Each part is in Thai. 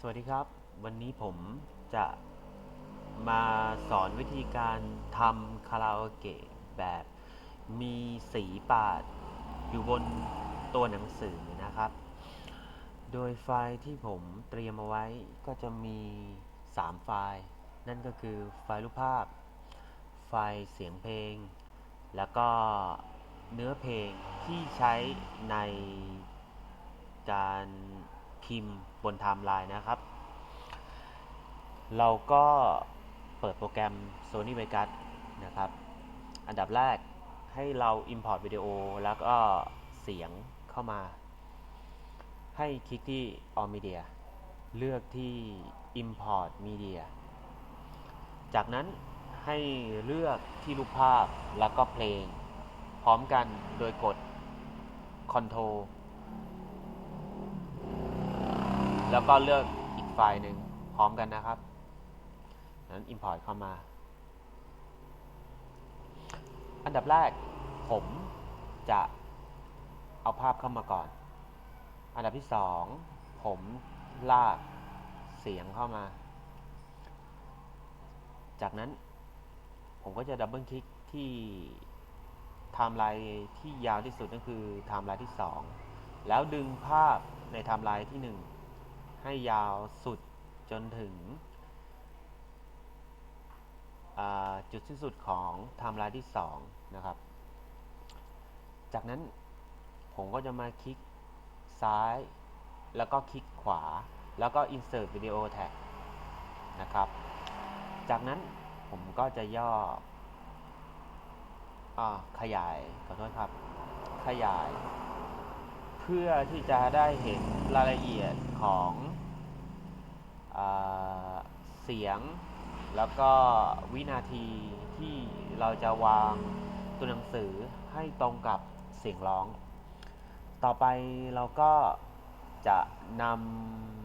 สวัสดีครับ วันนี้ผมจะมาสอนวิธีการทำคาราโอเกะแบบมีสีปาดอยู่บนตัวหนังสือนะครับ โดยไฟล์ที่ผมเตรียมเอาไว้ก็จะมี 3 ไฟล์ นั่นก็คือไฟล์รูปภาพ ไฟล์เสียงเพลง แล้วก็เนื้อเพลงที่ใช้ในการพิมพ์ นไทม์ไลน์นะครับ เราก็เปิดโปรแกรม Sony Vegas นะครับ อันดับแรกให้เรา Import วิดีโอแล้วก็เสียงเข้ามา ให้คลิกที่ All Media เลือกที่ Import Media จากนั้นให้เลือกที่รูปภาพแล้วก็เพลง พร้อมกันโดยกด Ctrl แล้วก็เลือกอีกไฟล์หนึ่งพร้อมกันนะครับ นั้น Import เข้ามา อันดับแรกผมจะเอาภาพเข้ามาก่อน อันดับที่สองผมลากเสียงเข้ามา จากนั้นผมก็จะดับเบิลคลิกที่ไทม์ไลน์ที่ยาวที่สุดนั่นคือไทม์ไลน์ที่ 2 แล้วดึงภาพในไทม์ไลน์ที่ 1 ให้ยาวสุดจนถึง จุดสิ้นสุดของไทม์ไลน์ที่ 2 นะครับ จากนั้นผมก็จะมาคลิกซ้าย แล้วก็คลิกขวา แล้วก็ insert video tag นะครับ จากนั้นผมก็จะย่ออขยาย ขอโทษครับ ขยาย พื่อที่จะได้เห็นรายละเอียดของอเสียง แล้วก็วินาทีที่เราจะวางตัวหนังสือให้ตรงกับเสียงร้อง ต่อไปเราก็จะน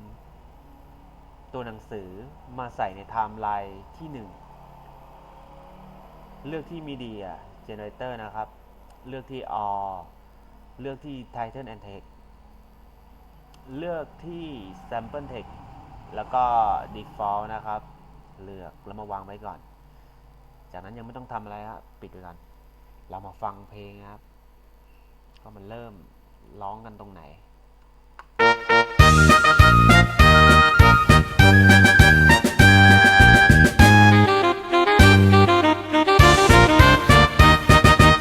ำตัวหนังสือมาใส่ในไทม์ไลน์ที่ 1 เลือกที่ Media Generator นะครับ เลือกที่ All เลือกที่ Title and Text เลือกที่ Sample Text แล้วก็ Default นะครับ เลือกแล้วมาวางไว้ก่อน จากนั้นยังไม่ต้องทำอะไรครับปิดไว้ก่อน เรามาฟังเพลงครับว่ามันเริ่มร้องกันตรงไหน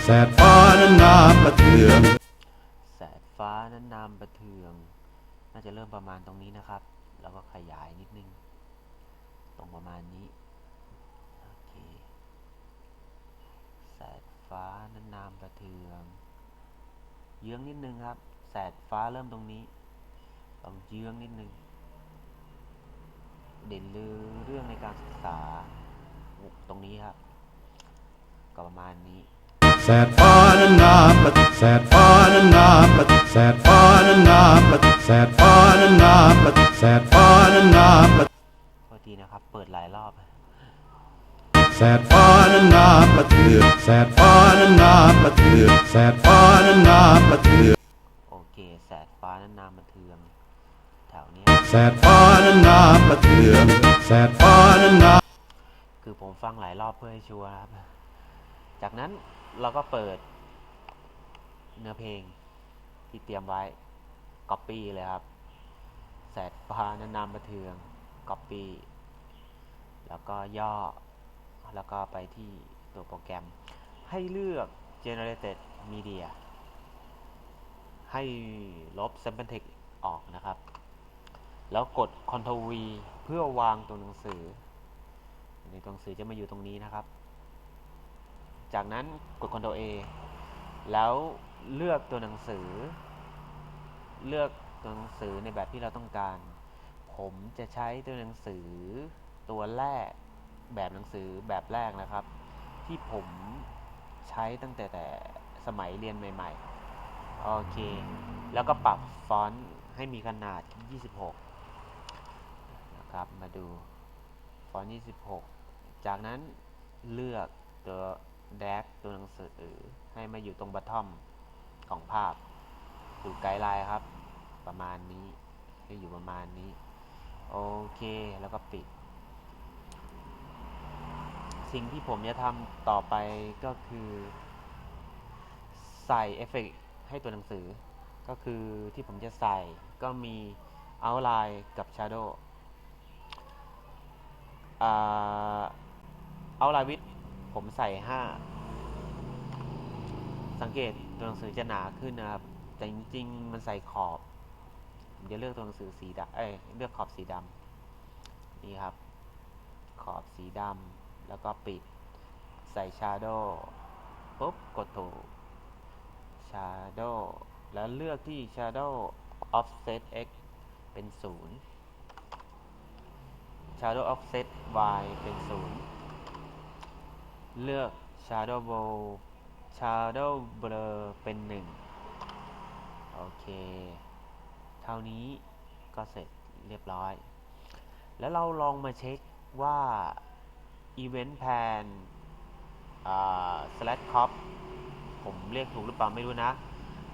แสดฟ้านั้นงามประเทือง แสดฟ้านั้นนามประเทือง น่าจะเริ่มประมาณตรงนี้นะครับ แล้วก็ขยายนิดนึง ตรงประมาณนี้ โอเค แสดฟ้านั้นนามประเทือง เยื้องนิดนึงครับ แสดฟ้าเริ่มตรงนี้ ต้องเยื้องนิดนึง เด่นลือเรื่องในการศึกษาตรงนี้ครับ ก็ประมาณนี้ แสดฟ้านั้นามประแสดฟ้านั้นามประแสดฟ้านั้นามประ สดฟ้านั้นงามประแสดฟ้านั้นงามประโทษทีนะครับ เปิดหลายรอบแสดฟ้านั้นงามประเทืองแสดฟ้านั้นงามประเทืองแสดฟ้านั้นงามประเทืองโอเคแสดฟ้านั้นนามบันเทืองแถวเนี้ยแสดฟ้านั้นงามประเทืองแสดฟ้านั้นงามคือผมฟังหลายรอบเพื่อให้ชัวร์ครับ จากนั้นเราก็เปิดเนื้อเพลงที่เตรียมไว้ Copy เลยครับแสดฟ้านั้นนามบันเทือง Copy แล้วก็ย่อ แล้วก็ไปที่ตัวโปรแกรม ให้เลือก Generated Media ให้ลบ Sample Text ออกนะครับ แล้วกด Ctrl V เพื่อวางตัวหนังสือในตัวหนังสือจะมาอยู่ตรงนี้นะครับ จากนั้นกด Ctrl A แล้วเลือกตัวหนังสือ เลือกตัวหนังสือในแบบที่เราต้องการ ผมจะใช้ตัวหนังสือตัวแรกแบบหนังสือแบบแรกนะครับ ที่ผมใช้ตั้งแต่แต่สมัยเรียนใหม่ๆ โอเค แล้วก็ปรับฟอนต์ให้มีขนาด 26 นะครับ มาดูฟอนต์ 26 จากนั้นเลือกตัวแดกตัวหนังสือให้มาอยู่ตรงบัตทอมของภาพ ดูไกด์ไลน์ครับ ประมาณนี้ให้อยู่ประมาณนี้ โอเคแล้วก็ปิด สิ่งที่ผมจะทำต่อไปก็คือ ใส่เอฟเฟกต์ให้ตัวหนังสือ ก็คือที่ผมจะใส่ก็มี outline กับ shadow อ่า outline width ผมใส่ 5 สังเกตตัวหนังสือจะหนาขึ้นนะครับ แต่จริงๆ มันใส่ขอบ ผมจะเลือกตัวหนังสือสีดำเอ้ยเลือกขอบสีดำนี่ครับ ขอบสีดำแล้วก็ปิด ใส่ shadow ปุ๊บ กดถูก shadow แล้วเลือกที่ shadow offset x เป็น 0 shadow offset y เป็น 0 เลือก shadow bow shadow blur เป็น 1 โอเค เท่านี้ก็เสร็จเรียบร้อย แล้วเราลองมาเช็คว่า event pan slash cop ผมเรียกถูกหรือเปล่าไม่รู้นะ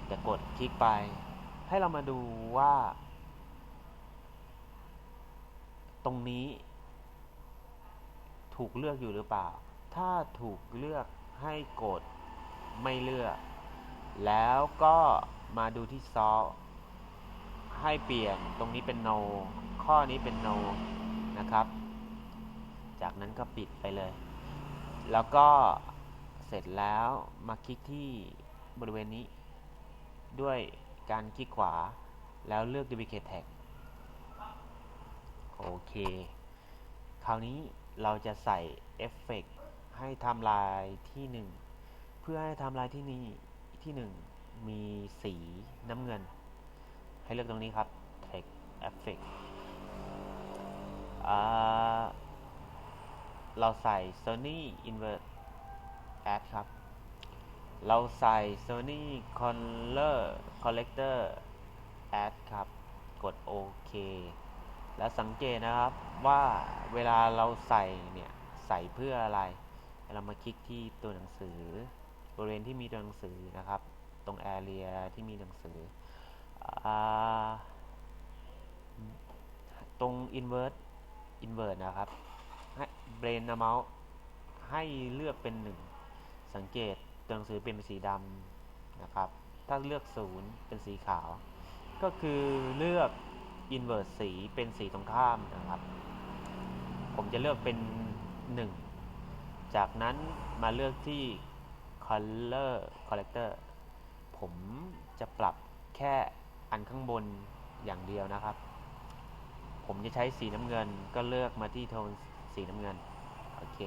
แต่กดคลิกไป ให้เรามาดูว่า ตรงนี้ ถูกเลือกอยู่หรือเปล่า ถ้าถูกเลือกให้กดไม่เลือก แล้วก็ มาดูที่ซอให้เปลี่ยนตรงนี้เป็น no ข้อนี้เป็น no นะครับ จากนั้นก็ปิดไปเลย แล้วก็เสร็จแล้วมาคลิกที่บริเวณนี้ ด้วยการคลิกขวาแล้วเลือก duplicate tag โอเค คราวนี้เราจะใส่เอฟเฟกให้ทม์ไลน์ที่ 1 เพื่อให้ทม์ไลน์ที่นี้ที่ 1 มีสีน้ำเงิน ให้เลือกตรงนี้ครับ text effect เราใส่ Sony Invert Add ครับ เราใส่ Sony Color Collector Add ครับ กดโอเค แล้วสังเกตนะครับว่าเวลาเราใส่เนี่ย ใส่เพื่ออะไร เรามาคลิกที่ตัวหนังสือบริเวณที่มีตัวหนังสือนะครับ ตรง area ที่มีหนังสืออตรง invert invert นะครับให้ brain amount ให้เลือกเป็น 1 สังเกตตัวหนังสือเป็นสีดำนะครับ ถ้าเลือก 0 เป็นสีขาว ก็คือเลือก invert สีเป็นสีตรงข้ามนะครับ ผมจะเลือกเป็น 1 จากนั้นมาเลือกที่ color corrector ผมจะปรับแค่อันข้างบนอย่างเดียวนะครับ ผมจะใช้สีน้ำเงินก็เลือกมาที่โทนสีน้ำเงิน โอเค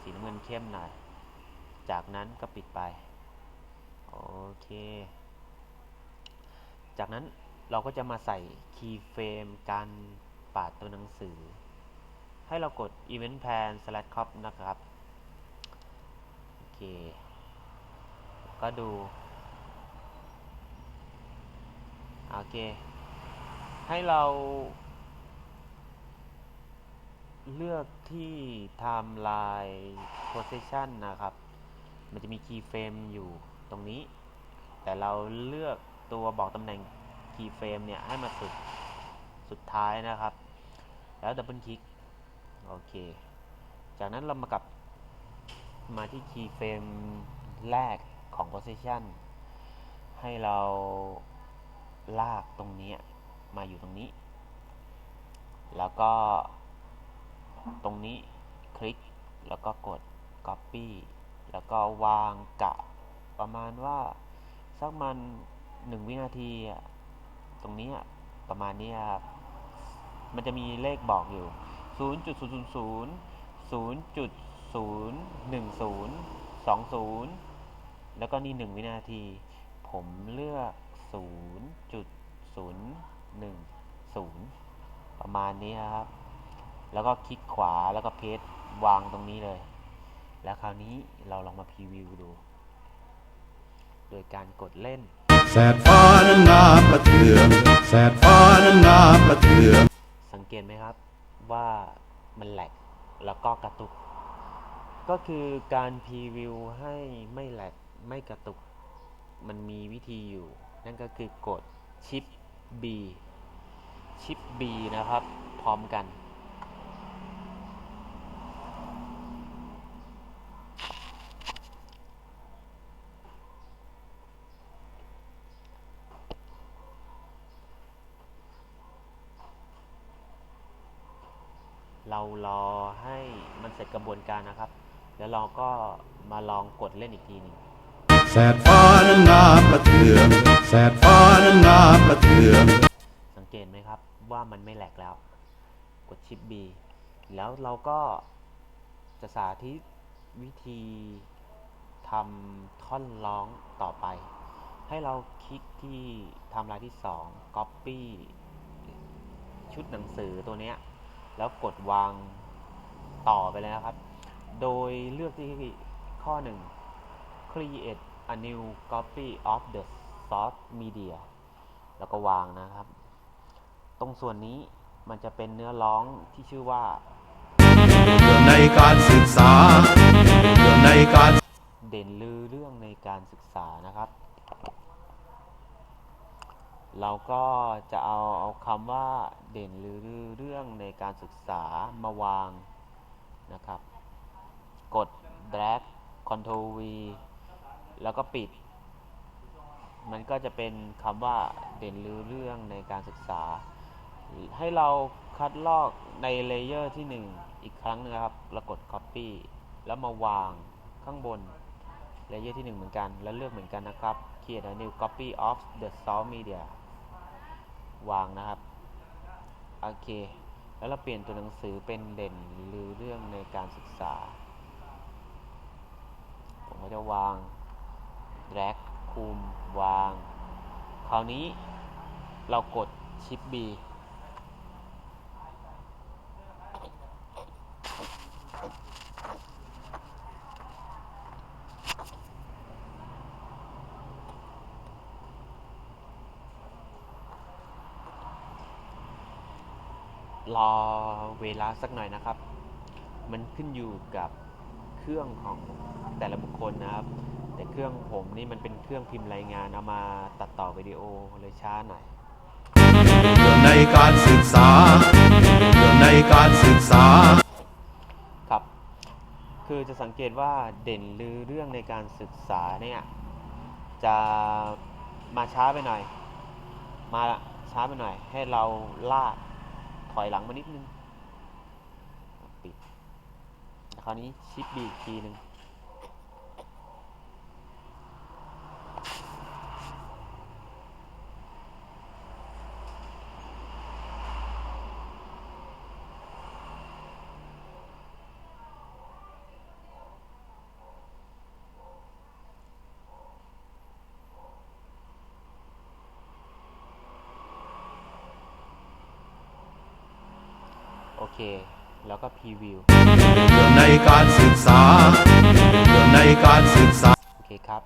สีน้ำเงินเข้มหน่อย จากนั้นก็ปิดไป โอเค จากนั้นเราก็จะมาใส่คีย์เฟรมการปาดตัวหนังสือ ให้เรากด event pan slash cop นะครับ โอเค ก็ดู โอเค ให้เรา เลือกที่ timeline position นะครับ มันจะมี keyframe อยู่ตรงนี้ แต่เราเลือกตัวบอกตำแหน่ง keyframe เนี่ย ให้มาสุด สุดท้ายนะครับ แล้วดับเบิลคลิก โอเค จากนั้นเรามากับมาที่ keyframe แรก ของ position ให้เราลากตรงนี้มาอยู่ตรงนี้ แล้วก็ตรงนี้คลิกแล้วก็กด copy แล้วก็วางกะประมาณว่าสักมันหนึ่งวินาทีตรงนี้ประมาณนี้ครับมันจะมีเลขบอกอยู่ 0.000 0.010 20 แล้วก็นี่ 1 วินาที ผมเลือก 0.010 ประมาณนี้นะครับ แล้วก็คลิกขวาแล้วก็เพจวางตรงนี้เลย แล้วคราวนี้เราลองมาพรีวิวดู โดยการกดเล่นแสดฟ้านั้นงามประเทืองแสดฟ้านั้นงามประเทืองสังเกตไหมครับว่ามันแหลกแล้วก็กระตุก ก็คือการพรีวิวให้ไม่แหลก ไม่กระตุก มันมีวิธีอยู่ นั่นก็คือกดชิป B ชิป B นะครับ พร้อมกัน เรารอให้มันเสร็จกระบวนการนะครับ แล้วเราก็มาลองกดเล่นอีกทีหนึ่ง แสดฟ้านั้นงามประเทืองแสดฟ้านั้นงามประเทือง สังเกตไหมครับว่ามันไม่แหลกแล้ว กดชิป B แล้วเราก็จะสาธิตวิธีทำท่อนร้องต่อไป ให้เราคลิกที่ไทำลายที่ 2 Copy ชุดหนังสือตัวเนี้ยแล้วกดวางต่อไปเลยนะครับ โดยเลือกที่ข้อ 1 create a new copy of the source media แล้วก็วางนะครับ ตรงส่วนนี้มันจะเป็นเนื้อร้องที่ชื่อว่าในการศึกษาในการเด่นลือเรื่องในการศึกษานะครับ เราก็จะเอาเอาคำว่าเด่นลือเรื่องในการศึกษามาวางนะครับ กด drag Ctrl V แล้วก็ปิด มันก็จะเป็นคำว่าเด่นลือเรื่องในการศึกษา ให้เราคัดลอกในเลเยอร์ที่ 1 อีกครั้งหนึงนะครับแล้วกด Copy แล้วมาวางข้างบนเลเยอร์ที่ 1 เหมือนกัน แล้วเลือกเหมือนกันนะครับ Create a new copy of the source media วางนะครับ โอเค แล้วเราเปลี่ยนตัวหนังสือเป็นเด่นหรือเรื่องในการศึกษา ผมก็จะวาง drag คุม วาง คราวนี้เรากดชิป B รอเวลาสักหน่อยนะครับ มันขึ้นอยู่กับเครื่องของแต่ละบุคคลนะครับ แต่เครื่องผมนี่มันเป็นเครื่องพิมพ์รายงานเอามาตัดต่อวิดีโอเลยช้าหน่อยในการศึกษาในการศึกษาครับ คือจะสังเกตว่าเด่นลือเรื่องในการศึกษาเนี่ยจะมาช้าไปหน่อย มาช้าไปหน่อย ให้เราลากถอยหลังมานิดนึงปิดแล้วคราวนี้ชิปบีอีกทีหนึ่ง โอเค แล้วก็พรีวิวในการศึกษาในการศึกษาโอเคครับ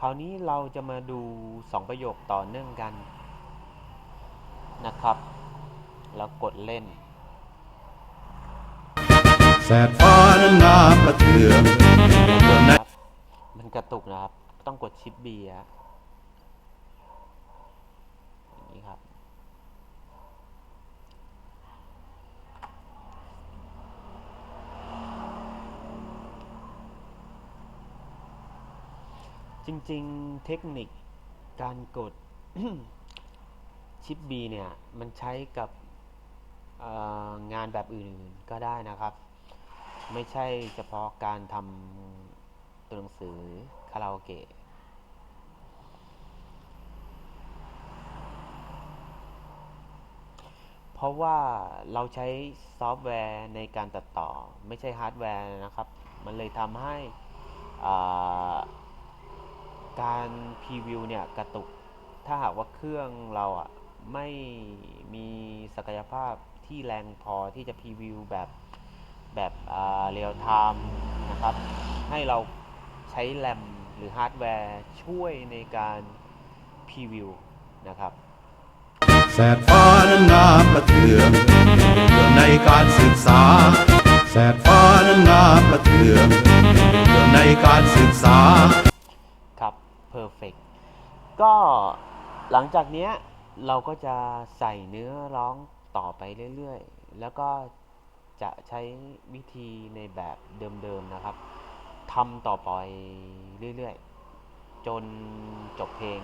คราวนี้เราจะมาดู 2 ประโยคต่อเนื่องกันนะครับ แล้วกดเล่นแสดฟ้านั้นงามประเทืองในครับมันกระตุกนะครับ ต้องกดชิปบีฮะอย่างนี้ครับ จริงๆ เทคนิคการกดชิป B เนี่ย มันใช้กับงานแบบอื่นๆก็ได้นะครับ ไม่ใช่เฉพาะการทำตัวหนังสือคาราโอเกะเพราะว่าเราใช้ซอฟต์แวร์ในการตัดต่อ ไม่ใช่ฮาร์ดแวร์นะครับ มันเลยทำให้อ่า การพรีวิวเนี่ยกระตุก ถ้าหากว่าเครื่องเราอะไม่มีศักยภาพที่แรงพอที่จะพรีวิวแบบแบบเรียลไทม์นะครับ ให้เราใช้แรมหรือฮาร์ดแวร์ช่วยในการพรีวิวนะครับแสดฟ้านั้นงามประเทืองในการศึกษาแสดฟ้านั้นงามประเทืองในการศึกษา perfect ก็หลังจากเนี้ยเราก็จะใส่เนื้อร้องต่อไปเรื่อยๆ แล้วก็จะใช้วิธีในแบบเดิมๆนะครับทำต่อไปเรื่อยๆ จนจบเพลง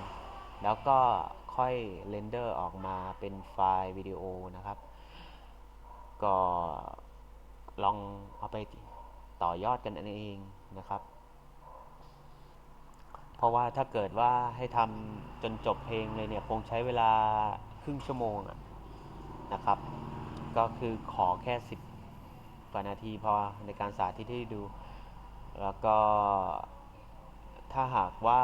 แล้วก็ค่อยเรนเดอร์ออกมาเป็นไฟล์วิดีโอนะครับ ก็ลองเอาไปต่อยอดกันเองนะครับ เพราะว่าถ้าเกิดว่าให้ทำจนจบเพลงเลยเนี่ยคงใช้เวลาครึ่งชั่วโมงนะครับ ก็คือขอแค่สิบกว่านาทีพอในการสาธิตให้ดู แล้วก็ถ้าหากว่า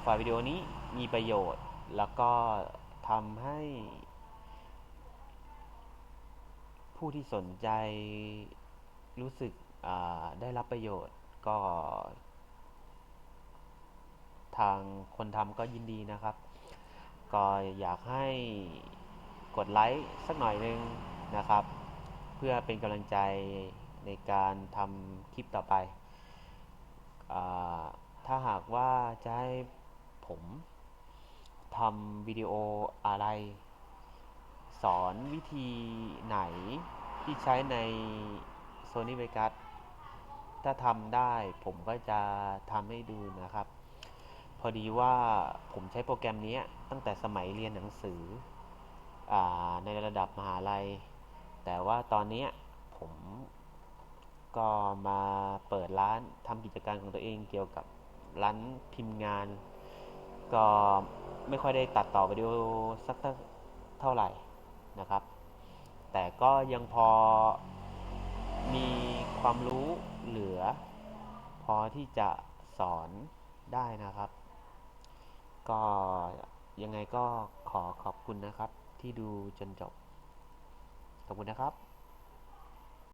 ไฟล์วิดีโอนี้มีประโยชน์ แล้วก็ทำให้ผู้ที่สนใจรู้สึกได้รับประโยชน์ก็ ทางคนทำก็ยินดีนะครับ ก็อยากให้กดไลค์สักหน่อยหนึงนะครับ เพื่อเป็นกำลังใจในการทำคลิปต่อไปอถ้าหากว่าจะให้ผมทำวิดีโออะไร สอนวิธีไหนที่ใช้ใน Sony Vegas ถ้าทำได้ผมก็จะทำให้ดูนะครับ พอดีว่าผมใช้โปรแกรมนี้ตั้งแต่สมัยเรียนหนังสืออในระดับมหาลัย แต่ว่าตอนนี้ผมก็มาเปิดร้านทำกิจการของตัวเองเกี่ยวกับร้านพิมพ์งาน ก็ไม่ค่อยได้ตัดต่อวิดีโอสักเท่าไหร่นะครับ แต่ก็ยังพอมีความรู้เหลือ พอที่จะสอนได้นะครับ ก็ยังไงก็ขอขอบคุณนะครับที่ดูจนจบ ขอบคุณนะครับ